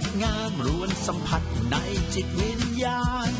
ดงามรวนสัมผัสในจิตวิญญาณ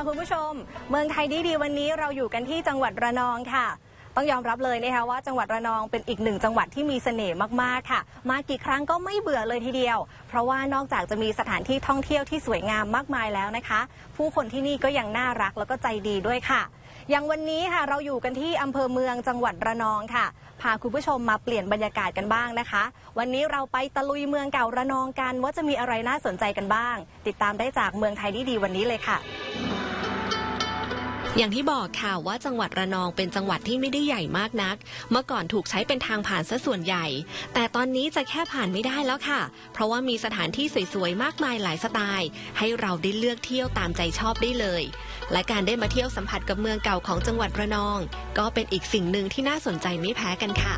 ค่ะคุณผู้ชม เมืองไทยดีดีวันนี้เราอยู่กันที่จังหวัดระนองค่ะ ต้องยอมรับเลยนะคะว่าจังหวัดระนองเป็นอีกหนึ่งจังหวัดที่มีเสน่ห์มากๆค่ะ มากี่ครั้งก็ไม่เบื่อเลยทีเดียว เพราะว่านอกจากจะมีสถานที่ท่องเที่ยวที่สวยงามมากมายแล้วนะคะ ผู้คนที่นี่ก็ยังน่ารักแล้วก็ใจดีด้วยค่ะอย่างวันนี้ค่ะเราอยู่กันที่อำเภอเมืองจังหวัดระนองค่ะ พาคุณผู้ชมมาเปลี่ยนบรรยากาศกันบ้างนะคะ วันนี้เราไปตะลุยเมืองเก่าระนองกันว่าจะมีอะไรน่าสนใจกันบ้าง ติดตามได้จากเมืองไทยดีดีวันนี้เลยค่ะ อย่างที่บอกค่ะว่าจังหวัดระนองเป็นจังหวัดที่ไม่ได้ใหญ่มากนัก เมื่อก่อนถูกใช้เป็นทางผ่านซะส่วนใหญ่ แต่ตอนนี้จะแค่ผ่านไม่ได้แล้วค่ะ เพราะว่ามีสถานที่สวยๆ มากมายหลายสไตล์ ให้เราได้เลือกเที่ยวตามใจชอบได้เลย และการได้มาเที่ยวสัมผัสกับเมืองเก่าของจังหวัดระนอง ก็เป็นอีกสิ่งหนึ่งที่น่าสนใจไม่แพ้กันค่ะ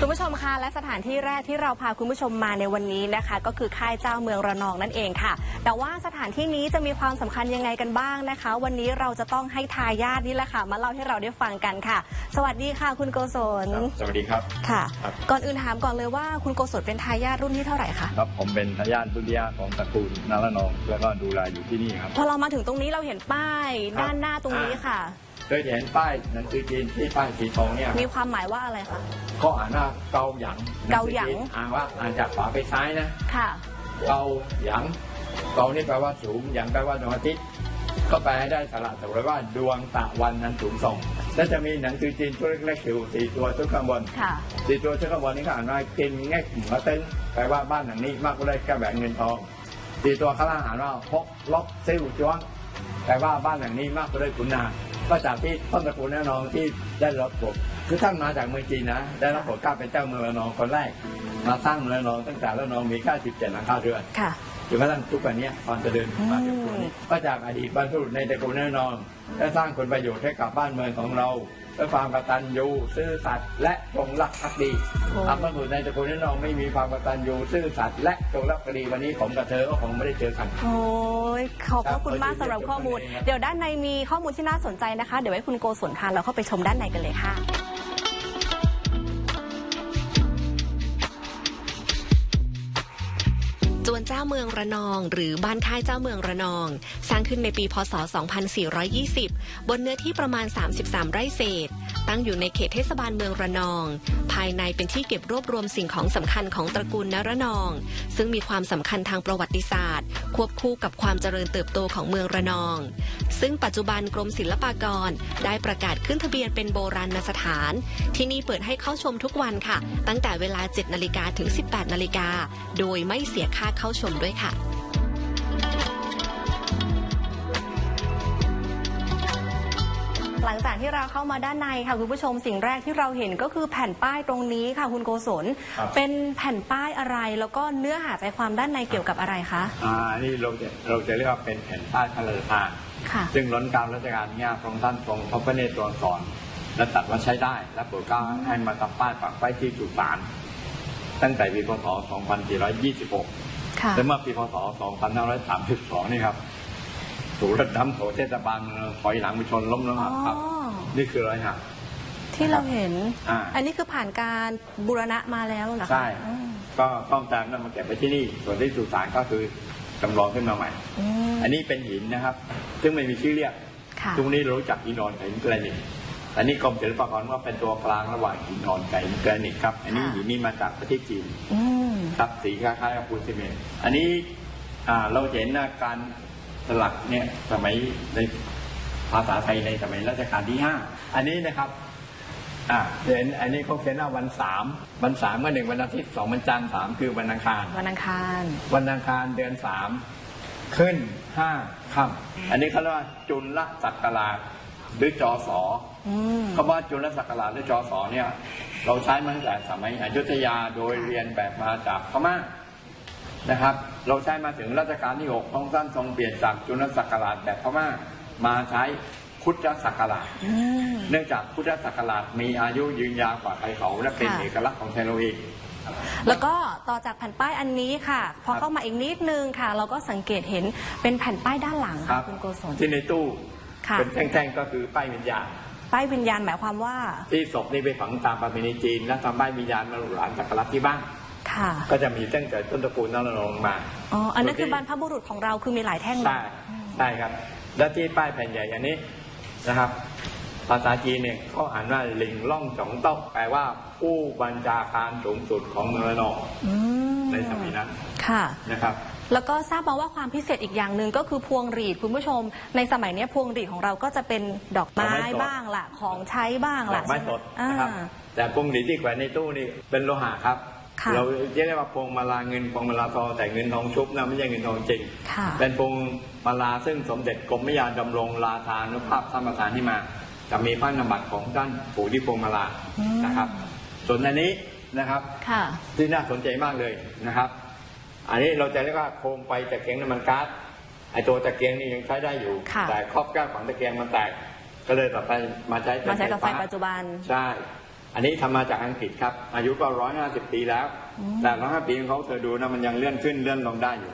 คุณผู้ชมคะและสถานที่แรกที่เราพาคุณผู้ชมมาในวันนี้นะคะ ก็คือค่ายเจ้าเมืองระนองนั่นเองค่ะ แต่ว่าสถานที่นี้จะมีความสำคัญยังไงกันบ้างนะคะ วันนี้เราจะต้องให้ทายาทนี่แหละค่ะ มาเล่าให้เราได้ฟังกันค่ะ สวัสดีค่ะคุณโกศลครับสวัสดีครับค่ะครับก่อนอื่นถามก่อนเลยว่าคุณโกศลเป็นทายาทรุ่นที่เท่าไหร่คะครับผมเป็นทายาทรุ่นที่ห้าของตระกูลนาละนอง แล้วก็ดูแลอยู่ที่นี่ครับพอเรามาถึงตรงนี้เราเห็นป้ายครับด้านหน้าตรงนี้ค่ะ เคยเห็นป้ายหนังสือจีนที่ป้ายสีทองเนี่ยมีความหมายว่าอะไรคะเขาอ่านว่าเกาหยางเกาหยางนังสือจีนอ่านว่าอ่านจากขวาไปซ้ายนะค่ะเกาหยางเกานี่แปลว่าสูงหยางแปลว่าดวงอาทิตย์ก็แปลให้ได้สระสวยว่าดวงตะวันนั้นสูงส่องแล้วจะมีหนังสือจีนตัวเล็กๆอยู่สี่ตัวชุดข้างบนค่ะสี่ตัวชุดข้างบนนี้ก็อ่านว่ากินแง่หัวเต้นแปลว่าบ้านหลังนี้มากก็ได้แก้แหวนเงินทองสี่ตัวข้างล่างอ่านว่าพกล็อกซิ่วจ้วงแปลว่าบ้านหลังนี้มากก็ได้ขุนนาง ก็จากที่ต้นตระกูลแน่นองที่ได้รับผลคือท่านมาจากเมืองจีนนะ ได้รับผลกล้าเป็นเจ้าเมืองระนองคนแรก มาสร้างเมืองระนองตั้งแต่ระนองมีแค่17หลังคาเรือนค่ะจนกระทั่งทุกวันนี้ตอนจะเดินมาจากตรงนี้ก็จากอดีตบรรพบุรุษในตระกูลแน่นอนได้สร้างคุณประโยชน์ให้กับบ้านเมืองของเรา ด้วยความกตัญญูซื่อสัตย์และจงรักภักดีโอ้ทำบรรพบุรุษในตระกูลแน่นอนไม่มีความกตัญญูซื่อสัตย์และจงรักภักดีวันนี้ผมกับเธอก็คงไม่ได้เจอกัน โอ้ยขอบพระคุณมากสำหรับข้อมูลครับเดี๋ยวด้านในมีข้อมูลที่น่าสนใจนะคะ เดี๋ยวให้คุณโกศลพาเราเข้าไปชมด้านในกันเลยค่ะ จวนเจ้าเมืองระนอง หรือบ้านค่ายเจ้าเมืองระนอง สร้างขึ้นในปีพศ 2420 บนเนื้อที่ประมาณ 33 ไร่เศษ ตั้งอยู่ในเขตเทศบาลเมืองระนอง ภายในเป็นที่เก็บรวบรวมสิ่งของสำคัญของตระกูลนระนอง ซึ่งมีความสำคัญทางประวัติศาสตร์ ควบคู่กับความเจริญเติบโตของเมืองระนอง ซึ่งปัจจุบันกรมศิลปากรได้ประกาศขึ้นทะเบียนเป็นโบราณสถาน ที่นี่เปิดให้เข้าชมทุกวันค่ะ ตั้งแต่เวลา 7นาฬิกาถึง 18นาฬิกาโดยไม่เสียค่าเข้าชมด้วยค่ะ หลังจากที่เราเข้ามาด้านในค่ะคุณผู้ชมสิ่งแรกที่เราเห็นก็คือแผ่นป้ายตรงนี้ค่ะคุณโกศล ครับ เป็นแผ่นป้ายอะไร แล้วก็เนื้อหาใจความด้านในเกี่ยวกับอะไรคะอ่านี่เราจะเราจะเรียกว่าเป็นแผ่นป้ายพระราชทาน ค่ะ ซึ่งล้นกลารรัชกาลเนี่ยพระองค์ท่านทรงพระพระเนตรตัวสอนและตรัดว่าใช้ได้ และโปรดเกล้าให้มาทำป้ายปักไว้ที่สุสานตั้งแต่ปีพศ 2426 ค่ะ และเมื่อปีพศ 2532 นี่ครับ ศูนย์น้ำโถเทศบาลเมืองถอยหลังไปชนล้มแล้วหักครับ อ๋อ นี่คือรอยหัก ที่เราเห็น อ่า อันนี้คือผ่านการบูรณะมาแล้วเหรอคะใช่ อืมก็ต้องแจมนำมาเก็บไว้ที่นี่ ส่วนที่สุสานก็คือจำลองขึ้นมาใหม่ อืมอันนี้เป็นหินนะครับ ซึ่งไม่มีชื่อเรียก ค่ะตรงนี้เรารู้จักหินนอนกับหินแกรนิตอันนี้กรมศิลปากรว่าเป็นตัวกลางระหว่างหินนอนกับหินแกรนิตครับ อันนี้ค่ะ หินนี่มาจากประเทศจีนอืม ครับสีคล้ายๆกับปูนซีเมนต์ อันนี้อ่าเราเห็นนะการ สลักเนี่ยสมัยในภาษาไทยในสมัยรัชกาลที่ห้าอันนี้นะครับอ่าเห็นอันนี้เขาเขียนว่าวันสามวันสามก็หนึ่งวันอาทิตย์สองวันจันทร์สามคือวันอังคาร วันอังคาร วันอังคารเดือนสามขึ้นห้าค่ำอันนี้เขาเรียกว่าจุลศักราชหรือจอสออืมคำว่าจุลศักราชหรือจอสอเนี่ย เราใช้มาตั้งแต่สมัยอยุธยาโดยเรียนแบบมาจากพม่า นะครับ เราใช้มาถึงรัชกาลที่หกต้องสั้นทรงเปลี่ยนจากจุลศักราชแบบพม่ามาใช้พุทธศักราชอืมเนื่องจากพุทธศักราชมีอายุยืนยาวกว่าใครเขาและเป็นค่ะเอกลักษณ์ของไทยเราเองแล้วก็ต่อจากแผ่นป้ายอันนี้ค่ะ พอครับเข้ามาอีกนิดนึงค่ะ เราก็สังเกตเห็นเป็นแผ่นป้ายด้านหลังครัค่ะบคุณโกศลที่ในตู้ค่ะเป็นแท่งๆก็คือป้ายวิญญาณป้ายวิญญาณหมายความว่า ที่ศพนี่ไปฝังตามประเพณีจีน แล้วทำป้ายวิญญาณมาหลุหลานสักการะที่บ้าน ค่ะก็จะมีตั้งแต่ต้นตระกูลนรนงมาอ๋ออันนั้นคือบรรพบุรุษของเราคือมีหลายแท่งเลยใช่ใช่ครับ และที่ป้ายแผ่นใหญ่อันนี้นะครับ ภาษาจีนเนี่ยเขาอ่านว่าหลิงล่องจองเต้าแปลว่าผู้บัญชาการสูงสุดของเมืองระนองอืมในสมัยนั้นค่ะนะครับแล้วก็ทราบมาว่าความพิเศษอีกอย่างหนึ่งก็คือพวงหรีดคุณผู้ชม ในสมัยเนี้ยพวงหรีดของเราก็จะเป็นดอกไม้ดอกไม้สดบ้างล่ะของใช้บ้างดล่ะอกไม้สดอ่านะครับแต่พวงหลีดที่แขวนในตู้นี่เป็นโลหะครับค่ะ เราเรียกว่าพวงมาลาเงินพวงมาลาทองแต่เงินทองชุบนะไม่ใช่เงินทองจริงค่ะเป็นพวงมาลาซึ่งสมเด็จกรมพระยาดำรงราชานุภาพท่านประธานที่มา จะมีพระนามบัตรของท่านปู่ที่พวงมาลาอืมนะครับ ส่วนอันนี้นะครับค่ะที่น่าสนใจมากเลยนะครับ อันนี้เราจะเรียกว่าโคมไฟตะเกียงน้ำมันก๊าซไอตัวตะเกียงนี่ยังใช้ได้อยู่ค่ะแต่ครอบแก้วของตะเกียงมันแตกก็เลยต่อไปมาใช้เป็นมาใช้กับไฟฟ้ปัจจุบันใช่ อันนี้ทำมาจากอังกฤษครับ อายุก็ร้อยห้าสิบปีแล้ว แต่ร้อยห้าปีของเขาเธอดูนะมันยังเลื่อนขึ้นเลื่อนลงได้อยู่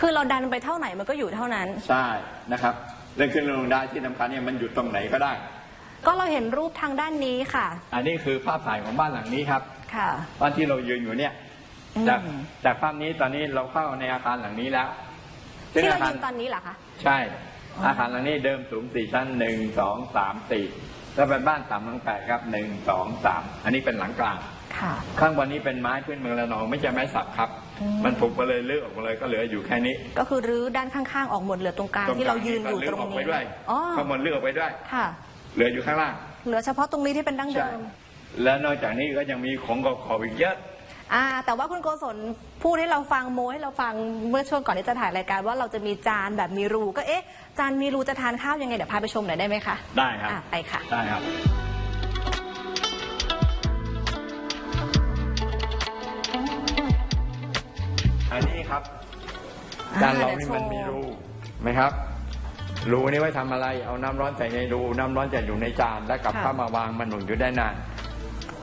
คือเราดันไปเท่าไหนมันก็อยู่เท่านั้น ใช่นะครับเลื่อนขึ้นเลื่อนลงได้ที่สำคัญเนี่ยมันหยุดตรงไหนก็ได้ ก็เราเห็นรูปทางด้านนี้ค่ะ อันนี้คือภาพถ่ายของบ้านหลังนี้ครับค่ะบ้านที่เรายืนอยู่เนี่ยอืมจากจากภาพนี้ตอนนี้เราเข้าในอาคารหลังนี้แล้วซึ่งที่อาเราคารยืนตอนนี้เหรอคะใช่ อาคารหลังนี้เดิมสูงสี่ชั้นหนึ่งสองสามสี่ แล้วเป็นบ้านสามหลังแปดครับหนึ่งสองสามอันนี้เป็นหลังกลางค่ะ ข้างบนนี้เป็นไม้พื้นเมืองระนองไม่ใช่ไม้สักครับ อืม มันถูกไปเลยเลือกออกมาเลยก็เหลืออยู่แค่นี้ก็คือรื้อด้านข้างๆ ออกหมดเหลือตรงกลางที่เรายืนอยู่ตรงก็ลื้ออกไปนี้ด้วยอ๋อข้างบนเลือกออกไปด้วย ค่ะ เหลืออยู่ข้างล่างเหลือเฉพาะตรงนี้ที่เป็นดั้งเดิใช่ม แล้วนอกจากนี้ก็ยังมีของเก่าๆอีกเยอะ อ่าแต่ว่าคุณโกศลพูดให้เราฟังโมให้เราฟังเมื่อช่วงก่อนที่จะถ่ายรายการว่าเราจะมีจานแบบมีรูก็เอ๊ะจานมีรูจะทานข้าวยังไงเดี๋ยวพาไปชมหน่อยได้ไหมคะได้ครับ อะไปค่ะ ได้ครับ อันนี้ครับ อ่าจานเราเดี๋นี่ยวโชว์มันมีรูไหมครับ รูนี่ไว้ทำอะไร เอาน้ำร้อนใส่ในรู น้ำร้อนจะอยู่ในจาน แล้วกับข้าวมาวางมันหนุนอยู่ได้นาน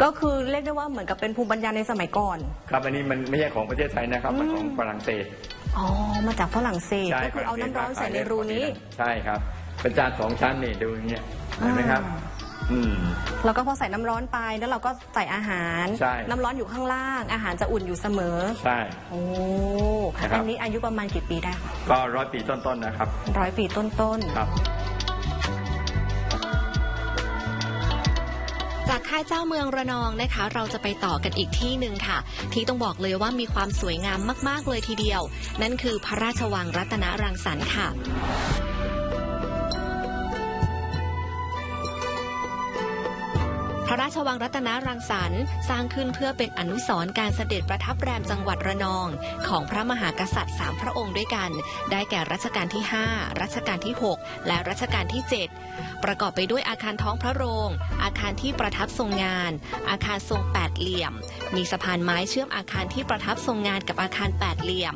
ก็คือเรียกได้ว่าเหมือนกับเป็นภูมิปัญญาในสมัยก่อน ครับอันนี้มันไม่ใช่ของประเทศไทยนะครับ มันของฝรั่งเศสอ๋อ มาจากฝรั่งเศส ใช่ก็คือเอาน้ำร้อนใส่ในรูนี้ ใช่ครับ เป็นจานสองชั้นนี่ดูอย่างเงี้ยเห็นไหมครับอ่าอืม แล้วก็พอใส่น้ำร้อนไปแล้วเราก็ใส่อาหาร ใช่ น้ำร้อนอยู่ข้างล่าง อาหารจะอุ่นอยู่เสมอ ใช่ โอ้นะครับ อันนี้อายุประมาณกี่ปีได้คะก็ร้อยปีต้นๆนะครับ ร้อยปีต้นๆ ครับ จากค่ายเจ้าเมืองระนองนะคะ เราจะไปต่อกันอีกที่หนึ่งค่ะ ที่ต้องบอกเลยว่ามีความสวยงามมาก ๆ เลยทีเดียว นั่นคือพระราชวังรัตนรังสรรค์ค่ะ พระราชวังรัตนารังสรรค์สร้างขึ้นเพื่อเป็นอนุสรณ์การเสด็จประทับแรมจังหวัดระนอง ของพระมหากษัตริย์สามพระองค์ด้วยกัน ได้แก่รัชกาลที่ 5 รัชกาลที่ 6 และรัชกาลที่ 7 ประกอบไปด้วยอาคารท้องพระโรง อาคารที่ประทับทรงงาน อาคารทรงแปดเหลี่ยม มีสะพานไม้เชื่อมอาคารที่ประทับทรงงานกับอาคารแปดเหลี่ยม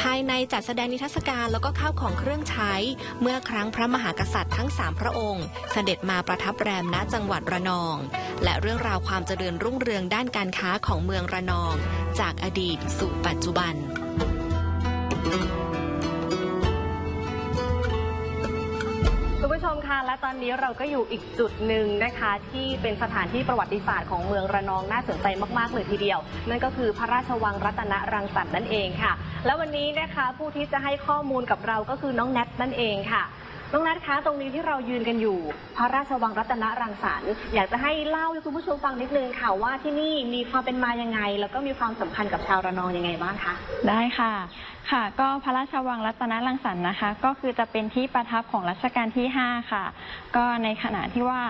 ภายในจัดแสดงนิทรรศการแล้วก็ข้าวของเครื่องใช้ เมื่อครั้งพระมหากษัตริย์ทั้งสามพระองค์ เสด็จมาประทับแรมณจังหวัดระนองและเรื่องราวความเจริญรุ่งเรืองด้านการค้าของเมืองระนอง จากอดีตสู่ปัจจุบันคุณผู้ชมคะและตอนนี้เราก็อยู่อีกจุดหนึ่งนะคะ ที่เป็นสถานที่ประวัติศาสตร์ของเมืองระนองน่าสนใจมากๆเลยทีเดียว นั่นก็คือพระราชวังรัตนรังสรรค์นั่นเองค่ะ แล้ววันนี้นะคะผู้ที่จะให้ข้อมูลกับเราก็คือน้องแนทนั่นเองค่ะ น้องนัทคะตรงนี้ที่เรายืนกันอยู่ พระราชวังรัตนรังสรรค์อยากจะให้เล่าให้คุณผู้ชมฟังนิดนึงค่ะว่าที่นี่มีความเป็นมายังไง แล้วก็มีความสำคัญกับชาวระนองยังไงบ้างคะ ได้ค่ะ ค่ะ ก็พระราชวังรัตนรังสรรค์นะคะ ก็คือจะเป็นที่ประทับของรัชกาลที่ 5 ค่ะ ก็ในขณะที่ว่า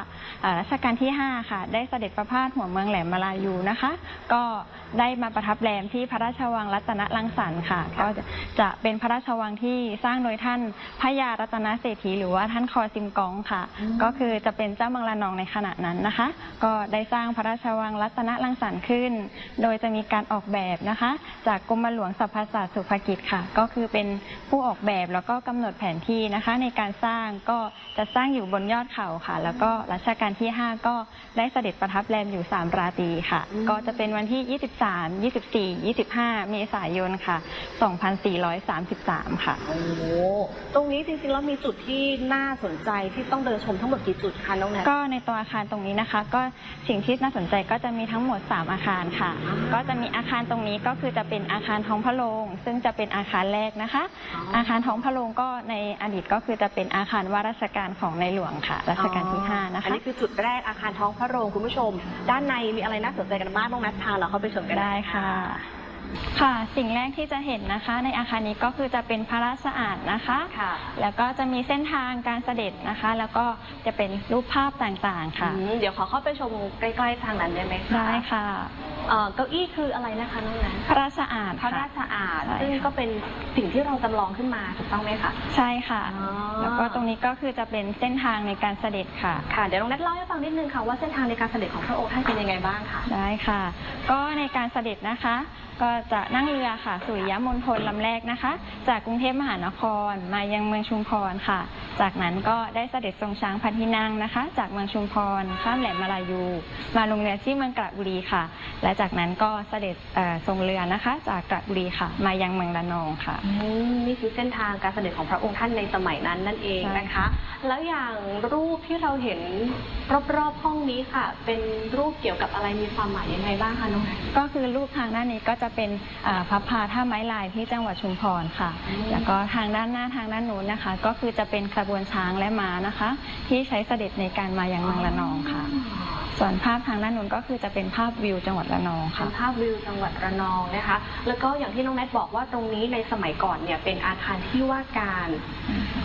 อ่ารัชกาลที่ 5 ค่ะ ได้เสด็จประพาสหัวเมืองแหลมมาลายูนะคะ ก็ได้มาประทับแรมที่พระราชวังรัตนรังสรรค์ค่ะ ก็จะจะเป็นพระราชวังที่สร้างโดยท่านพระยารัตนเศรษฐีหรือว่าท่านคอซิมกองค่ะ ก็คือจะเป็นเจ้าเมืองระนองในขณะนั้นนะคะ ก็ได้สร้างพระราชวังรัตนรังสรรค์ขึ้น โดยจะมีการออกแบบนะคะ จากกรมหลวงสรรพศาสตร์สุภกิจค่ะ ก็คือเป็นผู้ออกแบบแล้วก็กำหนดแผนที่นะคะ ในการสร้างก็จะสร้างอยู่บนยอดเขาค่ะ แล้วก็รัชกาลที่ 5 ก็ได้เสด็จประทับแรมอยู่ 3 ราตรีค่ะอืมก็จะเป็นวันที่ 23 24 25 เมษายนค่ะ 2433 ค่ะ โอ้โหตรงนี้จริงๆแล้วมีจุดที่น่าสนใจที่ต้องเดินชมทั้งหมดกี่จุดคะน้องแนท ก็ในตัวอาคารตรงนี้นะคะ ก็สิ่งที่น่าสนใจก็จะมีทั้งหมด 3 อาคารค่ะ อ่าก็จะมีอาคารตรงนี้ก็คือจะเป็นอาคารท้องพระโรงซึ่งจะเป็นอาคารแรกนะคะอาคารท้องพระโรงก็ในอดีตก็คือจะเป็นอาคารว่าราชการของในหลวงค่ะรัชกาลที่5นะอันคะนี้คือจุดแรกอาคารท้องพระโรงคุณผู้ชม ด้านในมีอะไรน่าสนใจกันบ้างน้องแนทพาเราเข้าไปชมกันได้ค่ะ ค่ะ สิ่งแรกที่จะเห็นนะคะ ในอาคารนี้ก็คือจะเป็นพระราชอาณนะคะ ค่ะ แล้วก็จะมีเส้นทางการเสด็จนะคะ แล้วก็จะเป็นรูปภาพต่างๆค่ะ อืมเดี๋ยวขอเข้าไปชมใกล้ๆทางนั้นได้ไหมคะได้ค่ะ เอ่อเก้าอี้คืออะไรนะคะน้องแนทพระราชอาณพระค่ะ ราชอาณใช่ซึ่งค่ะก็เป็นสิ่งที่เราจำลองขึ้นมาถูกต้องไหมคะใช่ค่ะ อ๋อแล้วก็ตรงนี้ก็คือจะเป็นเส้นทางในการเสด็จค่ะ ค่ะ เดี๋ยวน้องแนทเล่าให้ฟังนิดนึงค่ะว่าเส้นทางในการเสด็จของพระองค์ท่านเป็นยังไงบ้างคะได้ค่ะ ก็ในการเสด็จนะคะ ก็จะนั่งเรือค่ะ สุริยมณฑลลำแรกนะคะ จากกรุงเทพมหานครมายังเมืองชุมพรค่ะ จากนั้นก็ได้เสด็จทรงช้างพันธินังนะคะ จากเมืองชุมพรข้ามแหลมมาลายู มาลงเรือที่เมืองกระบุรีค่ะ และจากนั้นก็เสด็จเอ่อทรงเรือนะคะ จากกระบุรีค่ะ มายังเมืองระนองค่ะอืมนี่คือเส้นทางการเสด็จของพระองค์ท่านในสมัยนั้นนั่นเองใช่นะคะ แล้วอย่างรูปที่เราเห็นรอบๆห้องนี้ค่ะ เป็นรูปเกี่ยวกับอะไรมีความหมายยังไงบ้างคะน้องแนทก็คือรูปทางด้านนี้ก็จะเป็นอ่าพระพาท่าไม้ลายที่จังหวัดชุมพรค่ะอืมแล้วก็ทางด้านหน้าทางด้านนู้นนะคะ ก็คือจะเป็นขบวนช้างและม้านะคะ ที่ใช้เสด็จในการมายังเมืองระนองค่ะ ส่วนภาพทางด้านนู้นก็คือจะเป็นภาพวิวจังหวัดระนองเป็ค่ะนภาพวิวจังหวัดระนองนะคะ แล้วก็อย่างที่น้องแนทบอกว่าตรงนี้ในสมัยก่อนเนี่ยเป็นอาคารที่ว่าการ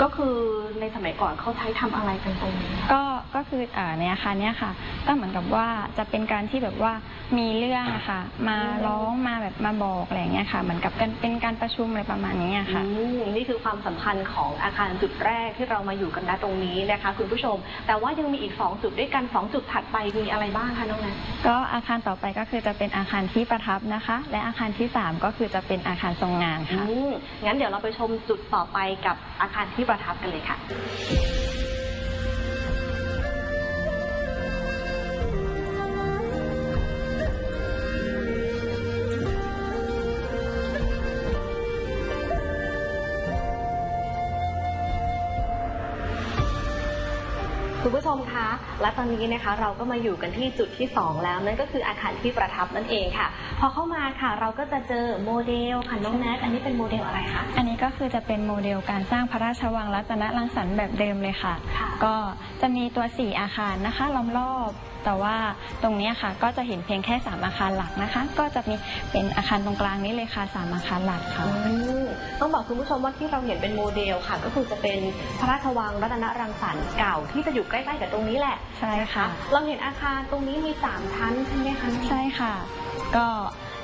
ก็คือในสมัยก่อนเขาใช้ทำอะไรกันตรงนี้ ก็ ก็คืออ่าในอาคารเนี้ยค่ะ ก็เหมือนกับว่าจะเป็นการที่แบบว่ามีเรื่องอะค่ะ มาร้องมาแบบมาบอกอะไรอย่างเงี้ยค่ะ เหมือนกับกันเป็นการประชุมอะไรประมาณนี้อะค่ะ อืมนี่คือความสำคัญของอาคารจุดแรกที่เรามาอยู่กันณตรงนี้นะคะ คุณผู้ชม แต่ว่ายังมีอีก 2 จุดด้วยกัน 2 จุดถัดไปมีอะไรบ้างคะน้องแนท ก็อาคารต่อไปก็คือจะเป็นอาคารที่ประทับนะคะ และอาคารที่ 3 ก็คือจะเป็นอาคารทรงงานค่ะ อืมงั้นเดี๋ยวเราไปชมจุดต่อไปกับอาคารที่ประทับกันเลยค่ะ และตอนนี้นะคะเราก็มาอยู่กันที่จุดที่ 2 แล้วนั่นก็คืออาคารที่ประทับนั่นเองค่ะ พอเข้ามาค่ะเราก็จะเจอโมเดลค่ะน้องแนทอันนี้เป็นโมเดลอะไรคะอันนี้ก็คือจะเป็นโมเดลการสร้างพระราชวังรัตนรังสรรค์แบบเดิมเลยค่ะค่ะก็จะมีตัว 4 อาคารนะคะล้อมรอบ แต่ว่าตรงเนี้ยค่ะก็จะเห็นเพียงแค่ 3 อาคารหลักนะคะ ก็จะมีเป็นอาคารตรงกลางนี้เลยค่ะ 3 อาคารหลักค่ะอืมต้องบอกคุณผู้ชมว่าที่เราเห็นเป็นโมเดลค่ะ ก็คือจะเป็นพระราชวังรัตนรังสรรค์เก่าที่จะอยู่ใกล้ๆกับตรงนี้แหละใช่ค่ะ เราเห็นอาคารตรงนี้มีสามชั้นใช่ไหมคะใช่ค่ะ ก็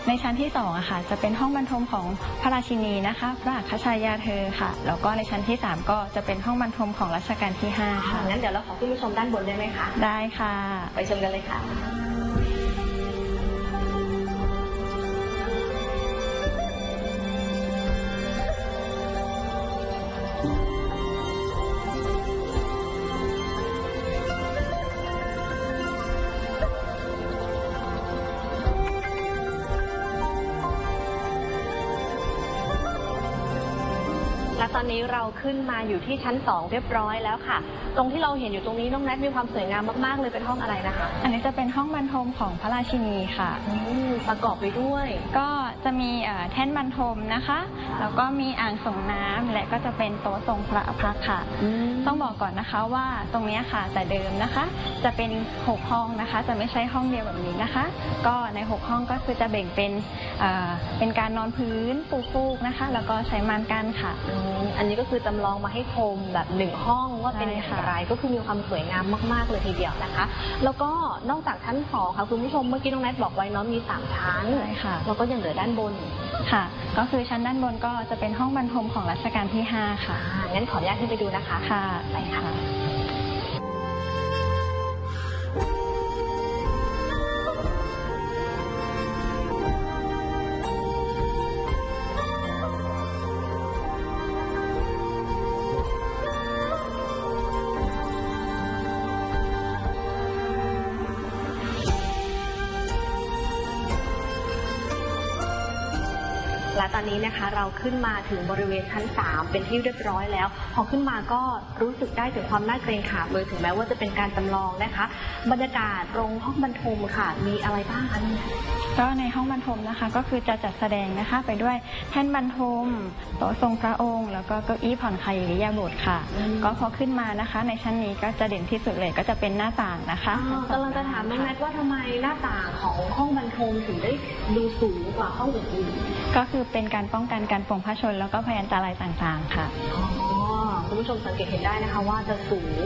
ในชั้นที่2อะค่ะจะเป็นห้องบรรทมของพระราชินีนะคะ พระอัครชายาเธอค่ะ แล้วก็ในชั้นที่ 3 ก็จะเป็นห้องบรรทมของรัชกาลที่5อ่าค่ะงั้นเดี๋ยวเราขอคุณผู้ชมด้านบนได้ไหมคะได้ค่ะ ไปชมกันเลยค่ะ ตอนนี้เราขึ้นมาอยู่ที่ชั้น 2 เรียบร้อยแล้วค่ะ ตรงที่เราเห็นอยู่ตรงนี้น้องแนทมีความสวยงามมากๆ เลยเป็นห้องอะไรนะคะ อันนี้จะเป็นห้องบรรทมของพระราชินีค่ะ อืมประกอบไปด้วย ก็จะมีเอ่อแท่นบรรทมนะคะ แล้วก็มีอ่างส่งน้ำและก็จะเป็นโต๊ะทรงพระอภักค่ะ ต้องบอกก่อนนะคะว่าตรงเนี้ยค่ะแต่เดิมนะคะ จะเป็น 6 ห้องนะคะ จะไม่ใช่ห้องเดียวแบบนี้นะคะ ก็ใน 6 ห้องก็คือจะแบ่งเป็นเอ่อเป็นการนอนพื้นปูฟูกนะคะ แล้วก็ใช้ม่านกั้นค่ะอืมอันนี้ก็คือจำลองมาให้ชมแบบหนึ่งห้องว่าเป็นอย่างใช่ค่ะไรก็คือมีความสวยงามมาก ๆ เลยทีเดียวนะคะ แล้วก็นอกจากชั้นสองค่ะคุณผู้ชมเมื่อกี้น้องแนทบอกไว้เนาะมีสามชั้นใช่ค่ะแล้วก็ยังเหลือด้านบนค่ะ ก็คือชั้นด้านบนก็จะเป็นห้องบรรทมของรัชกาลที่ 5 ค่ะ อ่างั้นขออนุญาตขึ้นไปดูนะคะ ค่ะ ไปค่ะ อนนี้นะคะ เราขึ้นมาถึงบริเวณชั้น 3 เป็นที่เรียบร้อยแล้ว พอขึ้นมาก็รู้สึกได้ถึงความน่าเกรงขามเลยถึงแม้ว่าจะเป็นการจำลองนะคะ บรรยากาศตรงห้องบรรทมค่ะ มีอะไรบ้างคะเนี่ยก็ในห้องบรรทมนะคะ ก็คือจะจัดแสดงนะคะไปด้วยแท่นบรรทมโต๊ะทรงพระองค์ แล้วก็เก้าอี้ผ่อนคลายอิริยาบถค่ะอืมก็พอขึ้นมานะคะ ในชั้นนี้ก็จะเด่นที่สุดเลยก็จะเป็นหน้าต่างนะคะอ่ากำลังจะถามน้องแนทว่าทำไมหน้าต่างของห้องบรรทมถึงได้ดูสูงกว่าห้องอื่นก็คือเป็นการป้องกันการปลงพระชน แล้วก็พยันตรายต่างๆ ค่ะๆอ๋อคุณผู้ชมสังเกตเห็นได้นะคะว่าจะสูง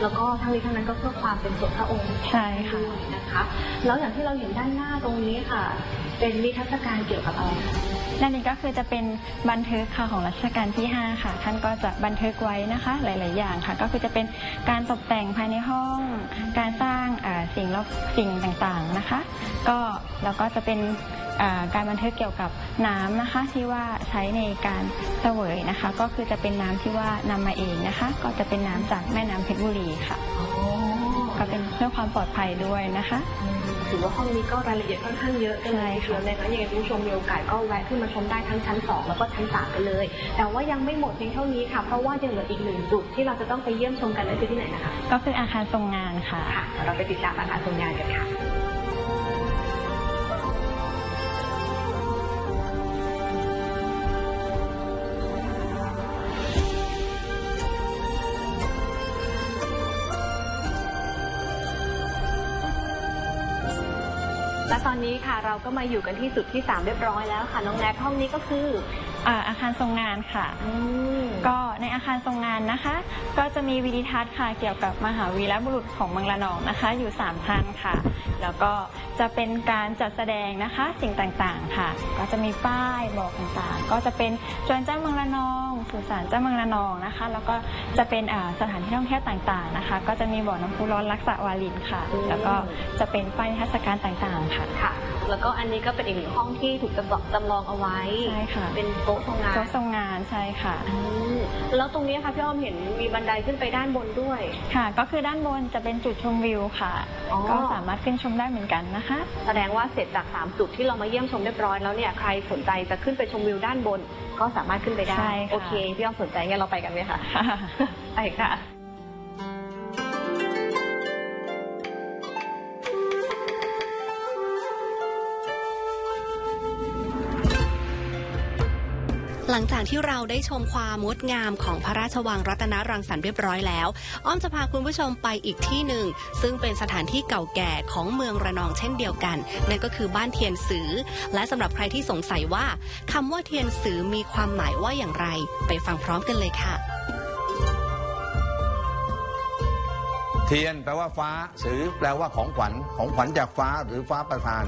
แล้วก็ทั้งนี้ทั้งนั้นก็เพื่อความเป็นส่วนพระองค์ใช่ค่ะ ด้วยนะคะ แล้วอย่างที่เราเห็นด้านหน้าตรงนี้ค่ะ เป็นนิทรรศการเกี่ยวกับอะไรคะ นั่นเองก็คือจะเป็นบันทึกค่ะของรัชกาลที่ 5 ค่ะ ท่านก็จะบันทึกไว้นะคะ หลาย ๆ อย่างค่ะ ก็คือจะเป็นการตกแต่งภายในห้อง การสร้างสิ่งรอบสิ่งต่าง ๆ นะคะ ก็แล้วก็จะเป็นการบันทึกเกี่ยวกับน้ำนะคะที่ว่าใช้ในการเสวยนะคะ ก็คือจะเป็นน้ำที่ว่านำมาเองนะคะ ก็จะเป็นน้ำจากแม่น้ำเพชรบุรีค่ะก็เป็นเพื่อความปลอดภัยด้วยนะคะ ถือว่าห้องนี้ก็รายละเอียดค่อนข้างเยอะกันเลยทีเดียวนะคะยังไงคุณผู้ชมมีโอกาสก็แวะขึ้นมาชมได้ทั้งชั้น 2 แล้วก็ชั้น 3 กันเลย แต่ว่ายังไม่หมดเพียงเท่านี้ค่ะ เพราะว่ายังเหลืออีกหนึ่งจุดที่เราจะต้องไปเยี่ยมชมกันนั่นคือที่ไหนนะคะ ก็คืออาคารทรงงานค่ะค่ะเดี๋ยวเราไปติดตามอาคารทรงงานกันค่ะ และตอนนี้ค่ะเราก็มาอยู่กันที่จุดที่ 3 เรียบร้อยแล้วค่ะ น้องแนทห้องนี้ก็คืออ่าอาคารทรงงานค่ะ อืม ก็ในอาคารทรงงานนะคะ ก็จะมีวิดีทัศน์ค่ะเกี่ยวกับมหาวีรบุรุษของเมืองระนองนะคะ อยู่3ท่านค่ะ แล้วก็จะเป็นการจัดแสดงนะคะสิ่งต่างๆค่ะ ก็จะมีป้ายบอกต่างๆ ก็จะเป็นจวนเจ้าเมืองระนองสุสานเจ้าเมืองระนองนะคะ แล้วก็จะเป็นอ่าสถานที่ท่องเที่ยวต่างๆนะคะ ก็จะมีบ่อน้ำพุร้อนรักษาวาลินค่ะ แล้วก็จะเป็นป้ายนิทรรศการต่างๆค่ะค่ะ แล้วก็อันนี้ก็เป็นอีกหนึ่งห้องที่ถูกจำลองจำลองเอาไว้ ใช่ค่ะ เป็นโต๊ะทรงงานโต๊ะทรงงานใช่ค่ะ อืมแล้วตรงนี้ค่ะพี่อ้อมเห็นมีบันไดขึ้นไปด้านบนด้วย ค่ะ ก็คือด้านบนจะเป็นจุดชมวิวค่ะ อ๋อ ก็สามารถขึ้นชมได้เหมือนกันนะคะ แสดงว่าเสร็จจาก 3 จุดที่เรามาเยี่ยมชมเรียบร้อยแล้วเนี่ยใครสนใจจะขึ้นไปชมวิวด้านบน ก็สามารถขึ้นไปได้ ใช่ค่ะ โอเค พี่อ้อมสนใจงั้นเราไปกันไหมคะ ไปค่ะ หลังจากที่เราได้ชมความงดงามของพระราชวังรัตนรังสรรค์เรียบร้อยแล้ว อ้อมจะพาคุณผู้ชมไปอีกที่หนึ่ง ซึ่งเป็นสถานที่เก่าแก่ของเมืองระนองเช่นเดียวกัน นั่นก็คือบ้านเทียนสือ และสำหรับใครที่สงสัยว่าคำว่าเทียนสือมีความหมายว่าอย่างไร ไปฟังพร้อมกันเลยค่ะ เทียนแปลว่าฟ้าสือแปลว่าของขวัญของขวัญจากฟ้าหรือฟ้าประทาน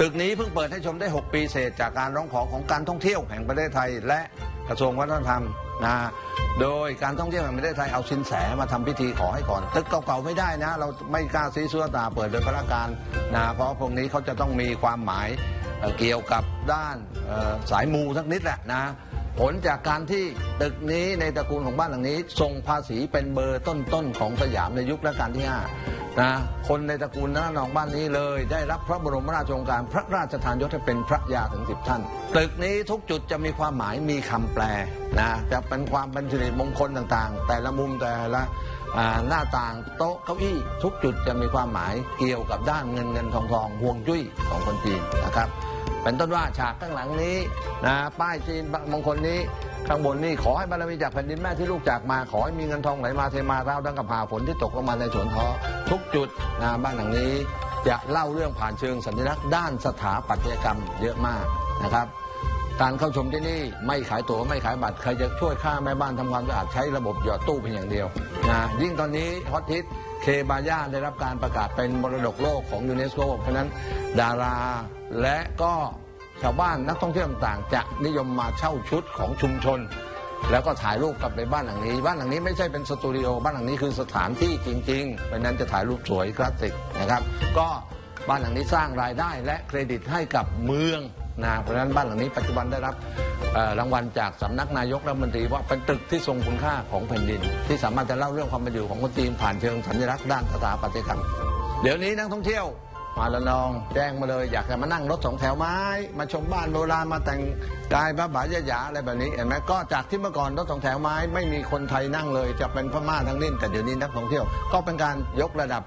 ตึกนี้เพิ่งเปิดให้ชมได้ 6 ปีเศษจากการร้องขอของการท่องเที่ยวแห่งประเทศไทย และกระทรวงวัฒนธรรมนะโดยการท่องเที่ยวแห่งประเทศไทยเอาสินแสมาทำพิธีขอให้ก่อน ตึกเก่าๆไม่ได้นะ เราไม่กล้าซีซัวตาเปิดโดยพระการนะเพราะพวกนี้เขาจะต้องมีความหมายเกี่ยวกับด้านสายมูสักนิดแหละนะ ผลจากการที่ตึกนี้ในตระกูลของบ้านหลังนี้ส่งภาษีเป็นเบอร์ต้นๆของสยามในยุครัชกาลที่5นะคนในตระกูลน้านองบ้านนี้เลย ได้รับพระบรมราชโองการพระราชทานยศให้เป็นพระยาถึงสิบท่าน ตึกนี้ทุกจุดจะมีความหมายมีคำแปลนะจะเป็นความเป็นสิริมงคลต่างๆ แต่ละมุมแต่ละหน้าต่างโต๊ะเก้าอี้ทุกจุดจะมีความหมายเกี่ยวกับด้านเงินเงินทองทองห่วงจุ้ยของคนจีนนะครับ เป็นต้นว่าฉากข้างหลังนี้นะป้ายจีนมงคลนี้ข้างบนนี่ขอให้บารมีจากแผ่นดินแม่ที่ลูกจากมาขอให้มีเงินทองไหลมาเทมาเราดังกับผ่าฝนที่ตกลงมาในสวนท้อทุกจุดนะบ้านหลังนี้จะเล่าเรื่องผ่านเชิงสัญลักษณ์ด้านสถาปัตยกรรมเยอะมากนะครับ การเข้าชมที่นี่ไม่ขายตั๋วไม่ขายบัตรใครจะช่วยค่าแม่บ้านทำความสะอาดใช้ระบบหยอดตู้เพียงอย่างเดียวนะยิ่งตอนนี้ฮอตฮิต เคบาย่าได้รับการประกาศเป็นมรดกโลกของยูเนสโกเพราะนั้นดาราและก็ชาวบ้านนักท่องเที่ยวต่างๆ จะนิยมมาเช่าชุดของชุมชน แล้วก็ถ่ายรูปกลับไปบ้านหลังนี้ บ้านหลังนี้ไม่ใช่เป็นสตูดิโอบ้านหลังนี้คือสถานที่จริงๆเพราะนั้นจะถ่ายรูปสวยคลาสสิกนะครับ ก็บ้านหลังนี้สร้างรายได้และเครดิตให้กับเมือง นะเพราะฉะนั้นบ้านหลังนี้ปัจจุบันได้รับรางวัลจากสำนักนายกรัฐมนตรีว่าเป็นตึกที่ทรงคุณค่าของแผ่นดิน ที่สามารถจะเล่าเรื่องความเป็นอยู่ของคนจีนผ่านเชิงสัญลักษณ์ด้านสถาปัตยกรรม เดี๋ยวนี้นักท่องเที่ยวมาละนองแจ้งมาเลย อยากจะมานั่งรถสองแถวไม้ มาชมบ้านโบราณมาแต่งกายพระบาทยาอะไรแบบนี้เห็นไหมก็จากที่เมื่อก่อนรถสองแถวไม้ไม่มีคนไทยนั่งเลย จะเป็นพม่าทั้งนิ่นแต่เดี๋ยวนี้นักท่องเที่ยว ก็เป็นการยกระดับ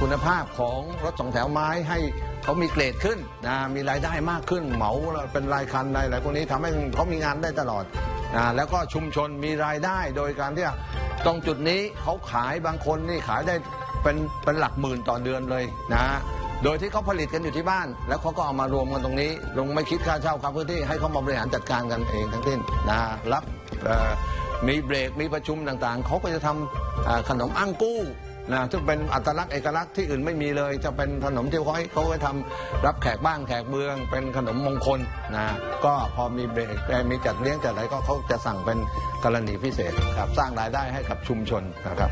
คุณภาพของรถสองแถวไม้ให้ เขามีเกรดขึ้นนะมีรายได้มากขึ้นเหมาเป็นรายคันอะไรอะไรพวกนี้ทำให้เขามีงานได้ตลอดนะแล้วก็ชุมชนมีรายได้โดยการที่ตรงจุดนี้เขาขายบางคนนี่ขายได้เป็นเป็นหลักหมื่นต่อเดือนเลยนะโดยที่เขาผลิตกันอยู่ที่บ้าน แล้วเขาก็เอามารวมกันตรงนี้ลงไม่คิดค่าเช่าค่าพื้นที่ให้เขามาบริหารจัดการกันเองทั้งสิ้นนะรับมีเบรกมีประชุมต่างๆเขาก็จะทำขนมอังกู้ นะซึ่งเป็นอัตลักษณ์เอกลักษณ์ที่อื่นไม่มีเลย จะเป็นขนมที่เขาให้เขาไว้ทำรับแขกบ้านแขกเมือง เป็นขนมมงคลนะก็พอมีเบรกมีจัดเลี้ยงจัดอะไรก็เขาจะสั่งเป็นกรณีพิเศษครับสร้างรายได้ให้กับชุมชนนะครับ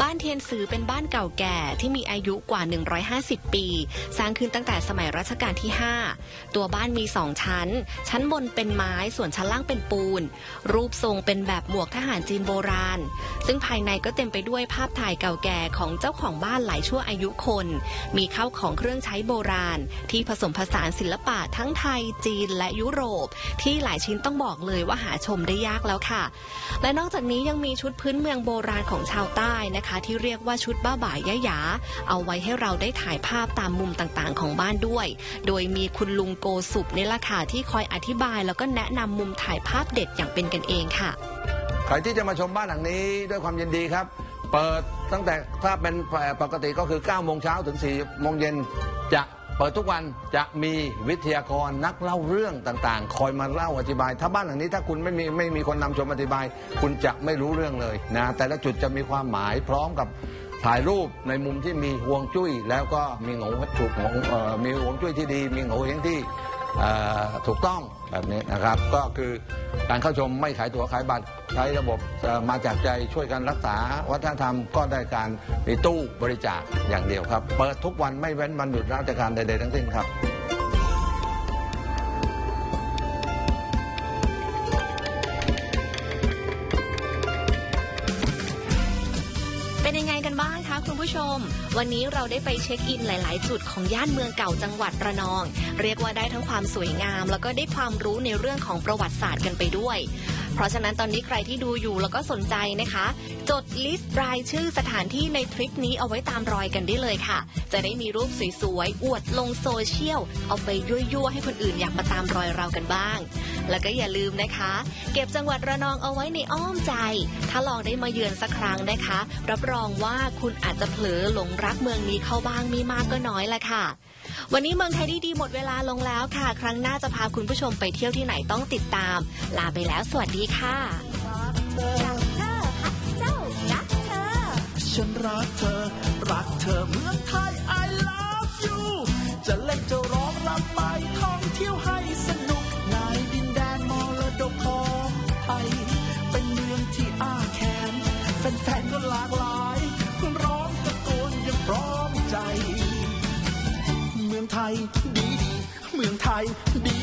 บ้า เทียนสือเป็นบ้านเก่าแก่ที่มีอายุกว่า 150 ปี สร้างขึ้นตั้งแต่สมัยรัชกาลที่ 5 ตัวบ้านมีสองชั้น ชั้นบนเป็นไม้ส่วนชั้นล่างเป็นปูน รูปทรงเป็นแบบหมวกทหารจีนโบราณ ซึ่งภายในก็เต็มไปด้วยภาพถ่ายเก่าแก่ของเจ้าของบ้านหลายชั่วอายุคน มีข้าวของเครื่องใช้โบราณ ที่ผสมผสานศิลปะทั้งไทยจีนและยุโรป ที่หลายชิ้นต้องบอกเลยว่าหาชมได้ยากแล้วค่ะ และนอกจากนี้ยังมีชุดพื้นเมืองโบราณของชาวใต้นะคะที่เรียกว่าชุดบ้าบ่ายยะยา เอาไว้ให้เราได้ถ่ายภาพตามมุมต่างๆ ของบ้านด้วย โดยมีคุณลุงโกสุปนี่แหละค่ะที่คอยอธิบาย แล้วก็แนะนำมุมถ่ายภาพเด็ดอย่างเป็นกันเองค่ะ ใครที่จะมาชมบ้านหลังนี้ด้วยความยินดีครับ เปิดตั้งแต่ถ้าเป็นปกติก็คือ9โมงเช้าถึง4โมงเย็นจะ เปิดทุกวันจะมีวิทยากรนักเล่าเรื่องต่างๆ คอยมาเล่าอธิบาย ถ้าบ้านหลังนี้ถ้าคุณไม่มีไม่มีคนนำชมอธิบาย คุณจะไม่รู้เรื่องเลยนะแต่ละจุดจะมีความหมายพร้อมกับถ่ายรูปในมุมที่มีห่วงจุ้ย แล้วก็มีโงวัตถุของมีห่วงจุ้ยที่ดี มีโงเฮงที่ ถูกต้องแบบนี้นะครับ ก็คือการเข้าชมไม่ขายตั๋วขายบัตร ใช้ระบบมาจากใจช่วยกันรักษา วัฒนธรรมก็ได้การมีตู้บริจาคอย่างเดียวครับ เปิดทุกวันไม่เว้นวันหยุดราชการใดๆทั้งสิ้นครับ วันนี้เราได้ไปเช็คอินหลาย ๆ จุดของย่านเมืองเก่าจังหวัดระนอง เรียกว่าได้ทั้งความสวยงาม แล้วก็ได้ความรู้ในเรื่องของประวัติศาสตร์กันไปด้วย เพราะฉะนั้นตอนนี้ใครที่ดูอยู่แล้วก็สนใจนะคะ จดลิสต์รายชื่อสถานที่ในทริปนี้เอาไว้ตามรอยกันได้เลยค่ะ จะได้มีรูปสวยๆ อวดลงโซเชียล เอาไปยั่วๆ ให้คนอื่นอยากมาตามรอยเรากันบ้าง แล้วก็อย่าลืมนะคะ เก็บจังหวัดระนองเอาไว้ในอ้อมใจ ถ้าลองได้มาเยือนสักครั้งนะคะ รับรองว่าคุณอาจจะเผลอหลงรักเมืองนี้เข้าบ้างมีมากก็น้อยแหละค่ะวันนี้เมืองไทยดีๆหมดเวลาลงแล้วค่ะ ครั้งหน้าจะพาคุณผู้ชมไปเที่ยวที่ไหนต้องติดตาม ลาไปแล้วสวัสดีค่ะฉันรักเธอ รักเธอเมืองไทย I love you จะเล่นจะร้องรำไปท่องเที่ยวให้สนุกในดินแดนมรดกของไทยเป็นเมืองที่อ้าแขนแฟนๆก็หลากหลายร้องตะโกนยังพร้อมใจ เมืองไทยดีดี เมืองไทยดี